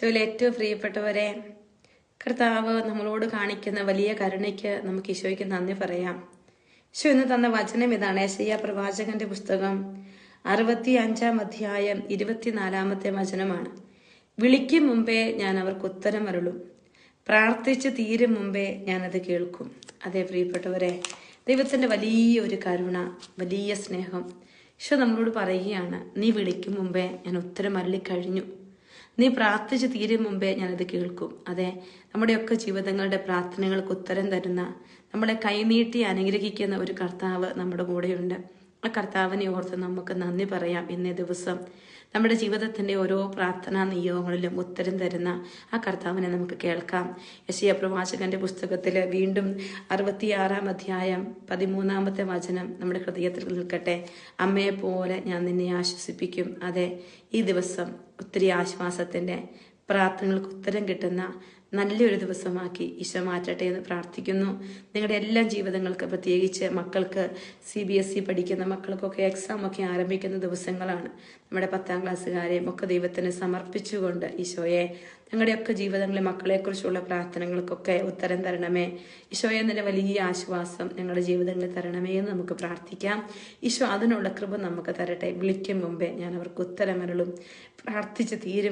ഈശോയിൽ ഏറ്റവും പ്രിയപ്പെട്ടവരെ കർത്താവ് നമ്മളോട് കാണിക്കുന്ന വലിയ കരുണയ്ക്ക് നമുക്ക് ഈശോയ്ക്ക് നന്ദി പറയാം. ഈശോ ഇന്ന് തന്ന വചനം ഇതാണ് ഏശയ്യ പ്രവാചകന്റെ പുസ്തകം അറുപത്തി അഞ്ചാം അധ്യായം ഇരുപത്തിനാലാമത്തെ വചനമാണ്. വിളിക്കും മുമ്പേ ഞാൻ അവർക്ക് ഉത്തരം അരുളും. പ്രാർത്ഥിച്ച് തീരും മുമ്പേ അത് കേൾക്കും. അതെ പ്രിയപ്പെട്ടവരെ ദൈവത്തിന്റെ വലിയ ഒരു കരുണ വലിയ സ്നേഹം ഈശോ നമ്മളോട് പറയുകയാണ് നീ വിളിക്കും മുമ്പേ ഞാൻ ഉത്തരം അരുളിക്കഴിഞ്ഞു. നീ പ്രാർത്ഥിച്ച് തീരും മുമ്പേ ഞാനത് കേൾക്കും. അതെ നമ്മുടെയൊക്കെ ജീവിതങ്ങളുടെ പ്രാർത്ഥനകൾക്ക് ഉത്തരം തരുന്ന നമ്മളെ കൈനീട്ടി അനുഗ്രഹിക്കുന്ന ഒരു കർത്താവ് നമ്മുടെ കൂടെയുണ്ട്. ആ കർത്താവിനെ ഓർത്ത് നമുക്ക് നന്ദി പറയാം. ഇന്നേ ദിവസം നമ്മുടെ ജീവിതത്തിന്റെ ഓരോ പ്രാർത്ഥനാ നിയോഗങ്ങളിലും ഉത്തരം തരുന്ന ആ കർത്താവിനെ നമുക്ക് കേൾക്കാം. യശയ പ്രവാചകന്റെ പുസ്തകത്തിൽ വീണ്ടും അറുപത്തിയാറാം അധ്യായം പതിമൂന്നാമത്തെ വചനം നമ്മുടെ ഹൃദയത്തിൽ നിൽക്കട്ടെ. അമ്മയെ പോലെ ഞാൻ നിന്നെ ആശ്വസിപ്പിക്കും. അതെ ഈ ദിവസം ഒത്തിരി ആശ്വാസത്തിന്റെ പ്രാർത്ഥനകൾക്ക് ഉത്തരം കിട്ടുന്ന നല്ലൊരു ദിവസമാക്കി ഈശോ മാറ്റട്ടെ എന്ന് പ്രാർത്ഥിക്കുന്നു. നിങ്ങളുടെ എല്ലാ ജീവിതങ്ങൾക്ക് പ്രത്യേകിച്ച് മക്കൾക്ക് സി ബി എസ് ഇ പഠിക്കുന്ന മക്കൾക്കൊക്കെ എക്സാം ഒക്കെ ആരംഭിക്കുന്ന ദിവസങ്ങളാണ്. നമ്മുടെ പത്താം ക്ലാസ്സുകാരെയും ഒക്കെ ദൈവത്തിന് സമർപ്പിച്ചുകൊണ്ട് ഈശോയെ ഞങ്ങളുടെയൊക്കെ ജീവിതങ്ങളിലെ മക്കളെക്കുറിച്ചുള്ള പ്രാർത്ഥനകൾക്കൊക്കെ ഉത്തരം തരണമേ. ഈശോയെ എന്നതിന്റെ വലിയ ആശ്വാസം ഞങ്ങളുടെ ജീവിതങ്ങളിൽ തരണമേ എന്ന് നമുക്ക് പ്രാർത്ഥിക്കാം. ഈശോ അതിനുള്ള കൃപ നമുക്ക് തരട്ടെ. വിളിക്കും മുമ്പേ ഞാൻ അവർക്ക് ഉത്തരമരളും. പ്രാർത്ഥിച്ച് തീരും.